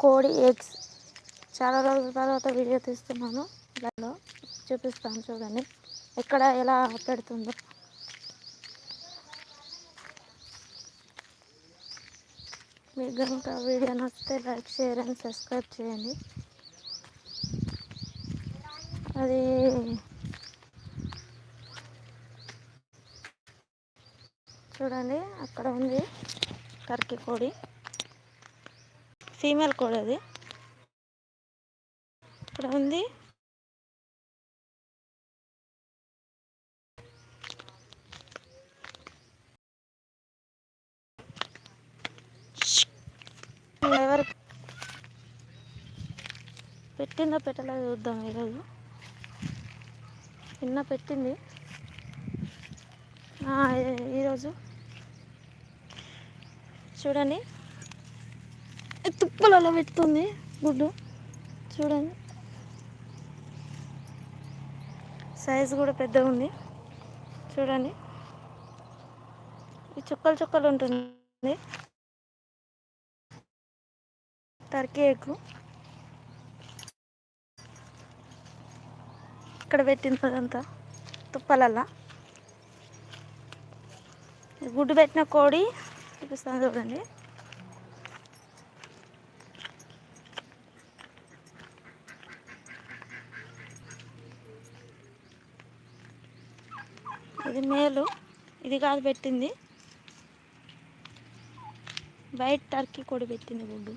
కోడి ఎగ్స్ చాలా రోజుల తర్వాత వీడియో తీస్తున్నాను. దానిలో చూపిస్తాను చూడండి. ఎక్కడ ఎలా పెడుతుందో. మీకు కనుక వీడియో నచ్చితే లైక్ షేర్ అండ్ సబ్స్క్రైబ్ చేయండి. అది చూడండి. అక్కడ ఉంది టర్కీ కోడి. ఫీమేల్ కూడా అది. ఇక్కడ ఉంది. ఎవరు పెట్టిందో పెట్టలేదు చూద్దాం ఈరోజు. నిన్న పెట్టింది. ఈరోజు. చూడండి. తుప్పలలో పెడుతుంది గుడ్డు. చూడండి. సైజు కూడా పెద్దగా ఉంది. చూడండి. ఈ చుక్కలు చుక్కలు ఉంటుంది. Turkey egg. ఇక్కడ పెట్టింది అదంతా తుప్పలల్లా గుడ్డు పెట్టిన కోడి చూపిస్తాను చూడండి. ఇది మేలు ఇది కాదు పెట్టింది. బయట టర్కీ కోడి పెట్టింది గుడ్డు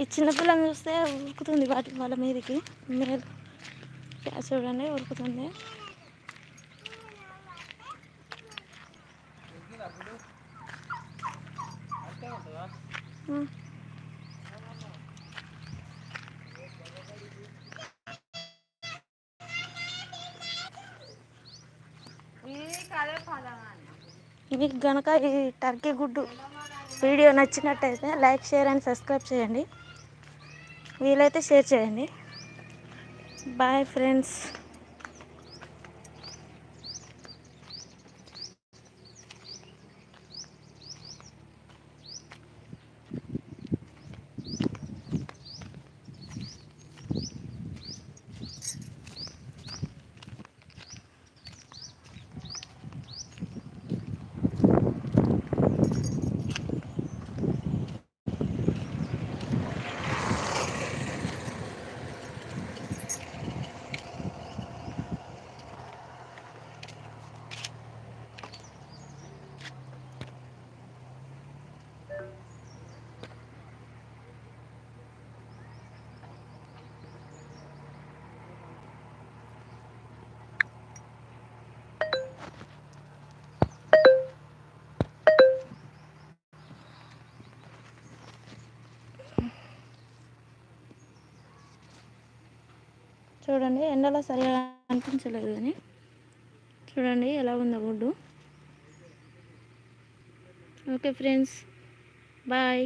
ఈ చిన్నపిల్లని చూస్తే ఉరుకుతుంది వాటి వాళ్ళ మీదకి. మేలు. చూడండి ఉరుకుతుంది. ఉం. మీకు గనక ఈ టర్కీ గుడ్డు వీడియో నచ్చినట్టయితే లైక్ షేర్ అండ్ సబ్స్క్రైబ్ చేయండి. వీలైతే షేర్ చేయండి. Bye friends. చూడండి ఎండలో సరిగా అనిపించలేదు కానీ చూడండి ఎలా ఉందో గుడ్డు. Okay friends bye.